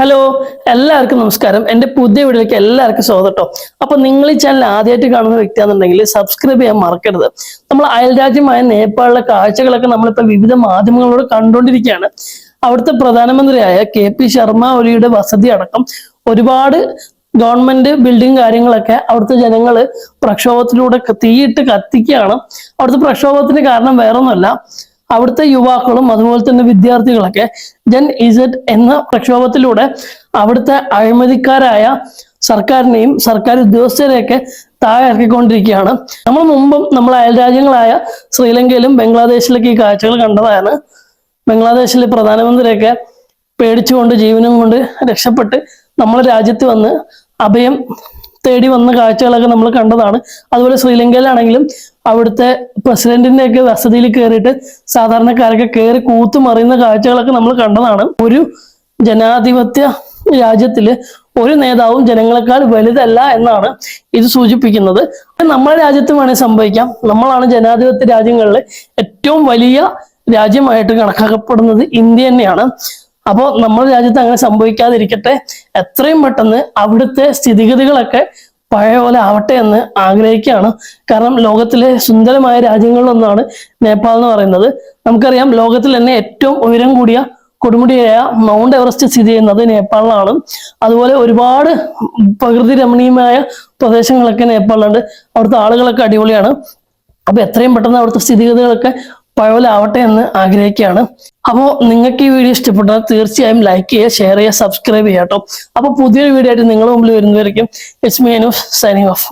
Hello എല്ലാവർക്കും നമസ്കാരം. എന്റെ പുതിയ വീഡിയോയിലേക്ക് എല്ലാവർക്കും സ്വാഗതം അപ്പൊ നിങ്ങൾ ഈ ചാനൽ ആദ്യമായിട്ട് കാണുന്ന വ്യക്തിയാണെന്നുണ്ടെങ്കിൽ സബ്സ്ക്രൈബ് ചെയ്യാൻ മറക്കരുത്. നമ്മൾ അയൽരാജ്യമായ നേപ്പാളിലെ കാഴ്ചകളൊക്കെ നമ്മളിപ്പോൾ വിവിധ മാധ്യമങ്ങളോട് കണ്ടുകൊണ്ടിരിക്കുകയാണ്. അവിടുത്തെ പ്രധാനമന്ത്രിയായ കെ പി ശർമ്മ ഒലിയുടെ വസതി അടക്കം ഒരുപാട് ഗവൺമെന്റ് ബിൽഡിംഗ് കാര്യങ്ങളൊക്കെ അവിടുത്തെ ജനങ്ങൾ പ്രക്ഷോഭത്തിലൂടെ തീയിട്ട് കത്തിക്കുകയാണ്. അവിടുത്തെ പ്രക്ഷോഭത്തിന് കാരണം വേറൊന്നുമല്ല. അവിടുത്തെ യുവാക്കളും അതുപോലെ തന്നെ വിദ്യാർത്ഥികളൊക്കെ ജൻ ഇസഡ് എന്ന പ്രക്ഷോഭത്തിലൂടെ അവിടുത്തെ അഴിമതിക്കാരായ സർക്കാരിനെയും സർക്കാർ ഉദ്യോഗസ്ഥരെയൊക്കെ താഴെ ഇറക്കിക്കൊണ്ടിരിക്കുകയാണ് നമ്മൾ മുമ്പും നമ്മൾ അയൽരാജ്യങ്ങളായ ശ്രീലങ്കയിലും ബംഗ്ലാദേശിലൊക്കെ ഈ കാഴ്ചകൾ കണ്ടതാണ്. ബംഗ്ലാദേശിലെ പ്രധാനമന്ത്രിയൊക്കെ പേടിച്ചുകൊണ്ട് ജീവനും കൊണ്ട് രക്ഷപ്പെട്ട് നമ്മളെ രാജ്യത്ത് വന്ന് അഭയം തേടി വന്ന കാഴ്ചകളൊക്കെ നമ്മൾ കണ്ടതാണ്. അതുപോലെ ശ്രീലങ്കയിലാണെങ്കിലും അവിടുത്തെ പ്രസിഡന്റിന്റെ ഒക്കെ വസതിയിൽ കയറിയിട്ട് സാധാരണക്കാരൊക്കെ കയറി കൂത്തുമറിയുന്ന കാഴ്ചകളൊക്കെ നമ്മൾ കണ്ടതാണ്. ഒരു ജനാധിപത്യ രാജ്യത്തിൽ ഒരു നേതാവും ജനങ്ങളെക്കാൾ വലുതല്ല എന്നാണ് ഇത് സൂചിപ്പിക്കുന്നത്. നമ്മുടെ രാജ്യത്ത് വേണേൽ സംഭവിക്കാം. നമ്മളാണ് ജനാധിപത്യ രാജ്യങ്ങളിലെ ഏറ്റവും വലിയ രാജ്യമായിട്ട് കണക്കാക്കപ്പെടുന്നത് ഇന്ത്യ തന്നെയാണ്. അപ്പോൾ നമ്മുടെ രാജ്യത്ത് അങ്ങനെ സംഭവിക്കാതിരിക്കട്ടെ എത്രയും പെട്ടെന്ന് അവിടുത്തെ സ്ഥിതിഗതികളൊക്കെ പഴയ പോലെ ആവട്ടെ എന്ന് ആഗ്രഹിക്കുകയാണ്. കാരണം ലോകത്തിലെ സുന്ദരമായ രാജ്യങ്ങളിലൊന്നാണ് നേപ്പാൾ എന്ന് പറയുന്നത്. നമുക്കറിയാം ലോകത്തിൽ തന്നെ ഏറ്റവും ഉയരം കൂടിയ കൊടുമുടിയായ മൗണ്ട് എവറസ്റ്റ് സ്ഥിതി ചെയ്യുന്നത് നേപ്പാളിലാണ്. അതുപോലെ ഒരുപാട് പ്രകൃതി രമണീയമായ പ്രദേശങ്ങളൊക്കെ നേപ്പാളിലുണ്ട്. അവിടുത്തെ ആളുകളൊക്കെ അടിപൊളിയാണ്. അപ്പൊ എത്രയും പെട്ടെന്ന് അവിടുത്തെ സ്ഥിതിഗതികളൊക്കെ പഴവലാവട്ടെ എന്ന് ആഗ്രഹിക്കുകയാണ്. അപ്പോൾ നിങ്ങൾക്ക് ഈ വീഡിയോ ഇഷ്ടപ്പെട്ടാൽ തീർച്ചയായും ലൈക്ക് ചെയ്യുക ഷെയർ ചെയ്യുക സബ്സ്ക്രൈബ് ചെയ്യാം കേട്ടോ. അപ്പോൾ പുതിയൊരു വീഡിയോ ആയിട്ട് നിങ്ങളുടെ മുമ്പിൽ വരുന്നവരേക്കും ഇറ്റ്സ് മീ സൈനിങ് ഓഫ്